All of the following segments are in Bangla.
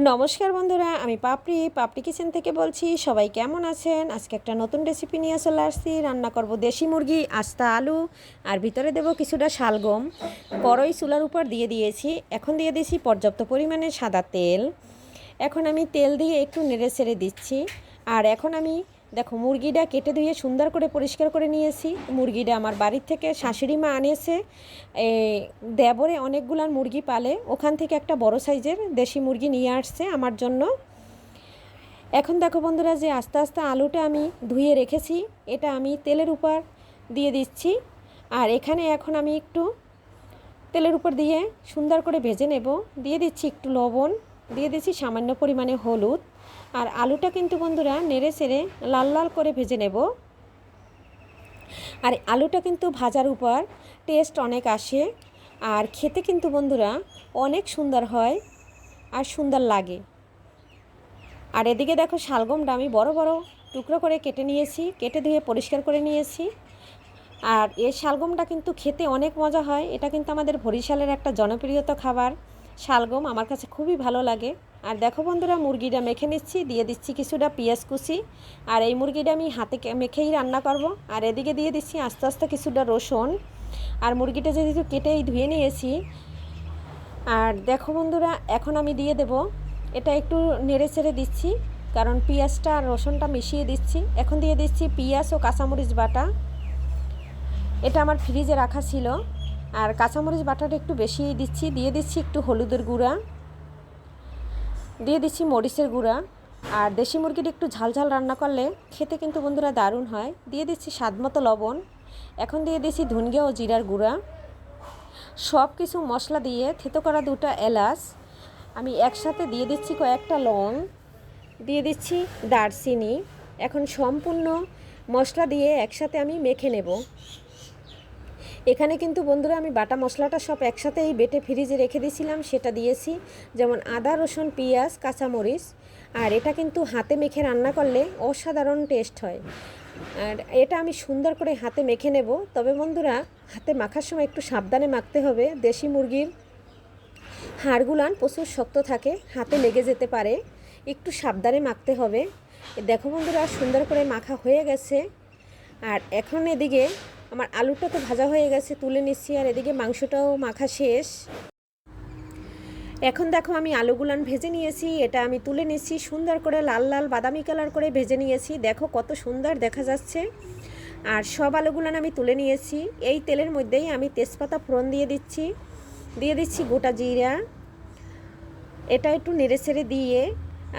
নমস্কার বন্ধুরা, আমি পাপড়ি পাপড়ি কিচেন থেকে বলছি, সবাই কেমন আছেন? আজকে একটা নতুন রেসিপি নিয়ে চলে আসছি। রান্না করব দেশি মুরগি, আস্তা, আলু, আর ভিতরে দেব কিছুটা শালগম কড়ই চুলার উপর দিয়ে দিয়েছি। এখন দিয়ে দিয়েছি পর্যাপ্ত পরিমাণে সাদা তেল। এখন আমি তেল দিয়ে একটু নেড়ে ছেড়ে দিচ্ছি। আর এখন আমি দেখো, মুরগিটা কেটে ধুয়ে সুন্দর করে পরিষ্কার করে নিয়েছি। মুরগিটা আমার বাড়ির থেকে শাশুড়ি মা আনিয়েছে দেবরে অনেকগুলার মুরগি পালে। ওখান থেকে একটা বড় সাইজের দেশি মুরগি নিয়ে আসছে আমার জন্য। এখন দেখো বন্ধুরা যে আস্তে আস্তে আলুটা আমি ধুয়ে রেখেছি, এটা আমি তেলের উপর দিয়ে দিচ্ছি। আর এখানে এখন আমি একটু তেলের উপর দিয়ে সুন্দর করে ভেজে নেব। দিয়ে দিচ্ছি একটু লবণ। দিয়ে দিচ্ছি সামান্য পরিমাণে হলুদ। আর আলুটা কিন্তু বন্ধুরা নেড়ে চেড়ে লাল লাল করে ভেজে নেব। আর আলুটা কিন্তু ভাজার উপর টেস্ট অনেক আসে। আর খেতে কিন্তু বন্ধুরা অনেক সুন্দর হয় আর সুন্দর লাগে। আর এদিকে দেখো শালগমটা আমি বড় বড় টুকরো করে কেটে নিয়েছি, কেটে ধুয়ে পরিষ্কার করে নিয়েছি। আর এই শালগমটা কিন্তু খেতে অনেক মজা হয়, এটা কিন্তু আমাদের বরিশালের একটা জনপ্রিয়তা খাবার। শালগম আমার কাছে খুবই ভালো লাগে। আর দেখো বন্ধুরা, মুরগিটা মেখে নিচ্ছি, দিয়ে দিচ্ছি কিছুটা পেঁয়াজ কুচি। আর এই মুরগিটা আমি হাতে মেখেই রান্না করব। আর এদিকে দিয়ে দিচ্ছি আস্তে আস্তে কিছুটা রসুন। আর মুরগিটা যেহেতু কেটেই ধুয়ে নিয়েছি, আর দেখো বন্ধুরা, এখন আমি দিয়ে দেব। এটা একটু নেড়ে চেড়ে দিচ্ছি, কারণ পেঁয়াজটা আর রসুনটা মিশিয়ে দিচ্ছি। এখন দিয়ে দিচ্ছি পেঁয়াজ ও কাঁচামরিচ বাটা। এটা আমার ফ্রিজে রাখা ছিল। আর কাঁচামরিচ বাটাটা একটু বেশি দিচ্ছি, দিয়ে দিচ্ছি একটু হলুদের গুঁড়া, দিয়ে দিচ্ছি মরিচের গুঁড়া। আর দেশি মুরগিটা একটু ঝালঝাল রান্না করলে খেতে কিন্তু বন্ধুরা দারুণ হয়। দিয়ে দিচ্ছি স্বাদ মতো লবণ, এখন দিয়ে দিচ্ছি ধনিয়া ও জিরার গুঁড়া। সব কিছু মশলা দিয়ে থেতো করা দুটো এলাচ, আমি একসাথে দিয়ে দিচ্ছি কয়েকটা লং দিয়ে দিচ্ছি দারচিনি। এখন সম্পূর্ণ মশলা দিয়ে একসাথে আমি মেখে নেব। এখানে কিন্তু বন্ধুরা আমি বাটা মশলাটা সব একসাথে এই বেটে ফ্রিজে রেখে দিয়েছিলাম, সেটা দিয়েছি। যেমন আদা, রসুন, পেঁয়াজ, কাঁচামরিচ। আর এটা কিন্তু হাতে মেখে রান্না করলে অসাধারণ টেস্ট হয়। আর এটা আমি সুন্দর করে হাতে মেখে নেব। তবে বন্ধুরা, হাতে মাখার সময় একটু সাবধানে মাখতে হবে। দেশি মুরগির হাড়গুলান প্রচুর শক্ত থাকে, হাতে লেগে যেতে পারে। একটু সাবধানে মাখতে হবে। দেখো বন্ধুরা, সুন্দর করে মাখা হয়ে গেছে। আর এখন এদিকে আমার আলুটা তো ভাজা হয়ে গেছে, তুলে নিচ্ছি আর এদিকে মাংসটাও মাখা শেষ। এখন দেখো আমি আলুগুলান ভেজে নিয়েছি, এটা আমি তুলে নিচ্ছি, সুন্দর করে লাল লাল বাদামি কালার করে ভেজে নিয়েছি। দেখো কত সুন্দর দেখা যাচ্ছে। আর সব আলুগুলান আমি তুলে নিয়েছি, এই তেলের মধ্যেই আমি তেজপাতা ফোড়ন দিয়ে দিচ্ছি দিয়ে দিচ্ছি গোটা জিরা। এটা একটু নেড়ে দিয়ে,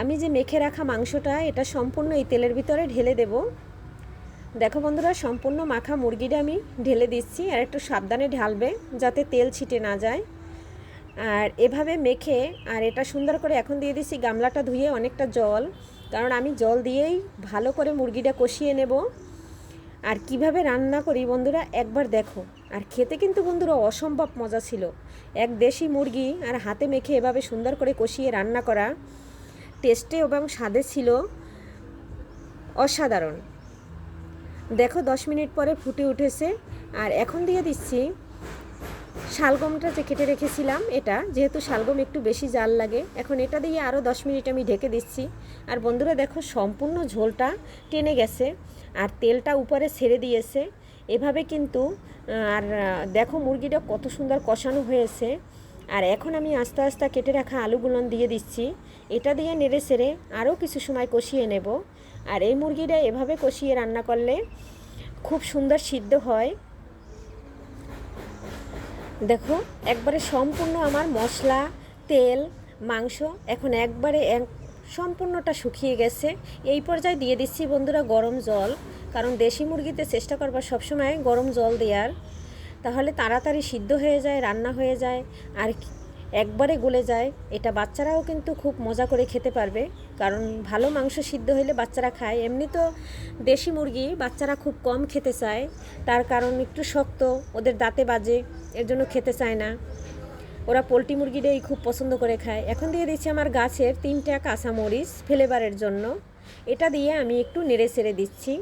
আমি যে মেখে রাখা মাংসটা, এটা সম্পূর্ণ এই তেলের ভিতরে ঢেলে দেবো। দেখো বন্ধুরা, সম্পূর্ণ মাখা মুরগিটা আমি ঢেলে দিচ্ছি আর একটু সাবধানে ঢালবে যাতে তেল ছিটে না যায়। আর এভাবে মেখে, আর এটা সুন্দর করে এখন দিয়ে দিচ্ছি গামলাটা ধুয়ে অনেকটা জল, কারণ আমি জল দিয়েই ভালো করে মুরগিটা কষিয়ে নেব। আর কীভাবে রান্না করি বন্ধুরা, একবার দেখো। আর খেতে কিন্তু বন্ধুরা অসম্ভব মজা ছিল। এক দেশি মুরগি আর হাতে মেখে এভাবে সুন্দর করে কষিয়ে রান্না করা টেস্টে এবং স্বাদে ছিল অসাধারণ। দেখো, দশ মিনিট পরে ফুটে উঠেছে। আর এখন দিয়ে দিচ্ছি শালগমটা যে কেটে রেখেছিলাম এটা, যেহেতু শালগম একটু বেশি জাল লাগে, এখন এটা দিয়ে আরও দশ মিনিট আমি ঢেকে দিচ্ছি। আর বন্ধুরা দেখো, সম্পূর্ণ ঝোলটা টেনে গেছে, আর তেলটা উপরে ছেড়ে দিয়েছে। এভাবে কিন্তু আর দেখো, মুরগিটা কত সুন্দর কষানো হয়েছে। আর এখন আমি আস্তে আস্তে কেটে রাখা আলুগুলন দিয়ে দিচ্ছি। এটা দিয়ে নেড়ে সেড়ে আরও কিছু সময় কষিয়ে নেব। আর এই মুরগিটা এভাবে কষিয়ে রান্না করলে খুব সুন্দর সিদ্ধ হয়। দেখো, একবারে সম্পূর্ণ আমার মশলা, তেল, মাংস এখন একবারে এক, সম্পূর্ণটা শুকিয়ে গেছে। এই পর্যায়ে দিয়ে দিচ্ছি বন্ধুরা গরম জল, কারণ দেশি মুরগিতে চেষ্টা করবা সবসময় গরম জল দেওয়ার। তাহলে তাড়াতাড়ি সিদ্ধ হয়ে যায়, রান্না হয়ে যায়, আর একবারে গলে যায়। এটা বাচ্চারাও কিন্তু খুব মজা করে খেতে পারবে, কারণ ভালো মাংস সিদ্ধ হলে বাচ্চারা খায়। এমনি তো দেশি মুরগি বাচ্চারা খুব কম খেতে চায়, তার কারণ একটু শক্ত, ওদের দাঁতে বাজে, এর জন্য খেতে চায় না। ওরা পোলট্রি মুরগিটাই খুব পছন্দ করে খায়। এখন দিয়ে দিচ্ছি আমার গাছের তিনটা কাঁচামরিচ ফ্লেভারের জন্য। এটা দিয়ে আমি একটু নেড়ে ছেড়ে দিচ্ছি।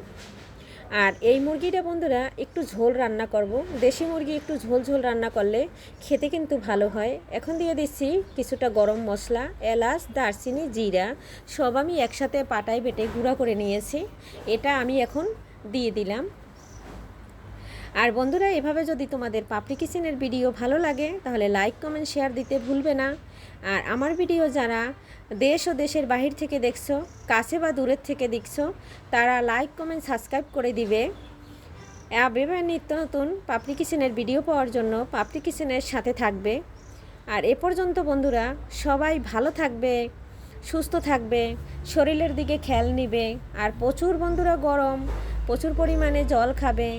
আর এই মুরগিটা বন্ধুরা একটু ঝোল রান্না করব। দেশি মুরগি একটু ঝোল ঝোল রান্না করলে খেতে কিন্তু ভালো হয়। এখন দিয়ে দিচ্ছি কিছুটা গরম মশলা, এলাচ, দারচিনি, জিরা, সব আমি একসাথে পাটায় বেটে গুঁড়া করে নিয়েছি। এটা আমি এখন দিয়ে দিলাম। আর বন্ধুরা, এভাবে যদি তোমাদের পাপড়ি কিচেনের ভিডিও ভালো লাগে, তাহলে লাইক কমেন্ট শেয়ার দিতে ভুলবে না। আর আমার ভিডিও যারা দেশ ও দেশের বাহির থেকে দেখছ, কাছে বা দূরের থেকে দেখছ, তারা লাইক কমেন্ট সাবস্ক্রাইব করে দিবে। এভাবে নিত্য নতুন পাপড়ি কিচেনের ভিডিও পাওয়ার জন্য পাপড়ি কিচেনের সাথে থাকবে। আর এ পর্যন্ত বন্ধুরা, সবাই ভালো থাকবে, সুস্থ থাকবে, শরীরের দিকে খেয়াল নিবে। আর প্রচুর বন্ধুরা গরম, প্রচুর পরিমাণে জল খাবে।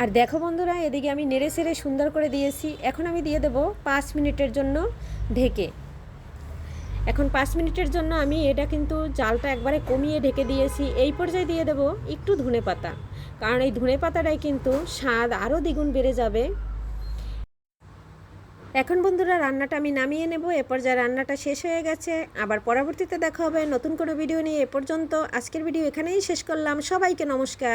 আর দেখো বন্ধুরা, এদিকে আমি নেড়ে সেড়ে সুন্দর করে দিয়েছি। এখন আমি দিয়ে দেব পাঁচ মিনিটের জন্য ঢেকে। এখন পাঁচ মিনিটের জন্য আমি এটা কিন্তু জালটা একবারে কমিয়ে ঢেকে দিয়েছি। এই পর্যায়ে দিয়ে দেব একটু ধনে পাতা, কারণ এই ধনে পাতাটাই কিন্তু স্বাদ আরও দ্বিগুণ বেড়ে যাবে। এখন বন্ধুরা, রান্নাটা আমি নামিয়ে নেব। এ পর্যায়ে রান্নাটা শেষ হয়ে গেছে। আবার পরবর্তীতে দেখা হবে নতুন কোনো ভিডিও নিয়ে। এ পর্যন্ত আজকের ভিডিও এখানেই শেষ করলাম। সবাইকে নমস্কার।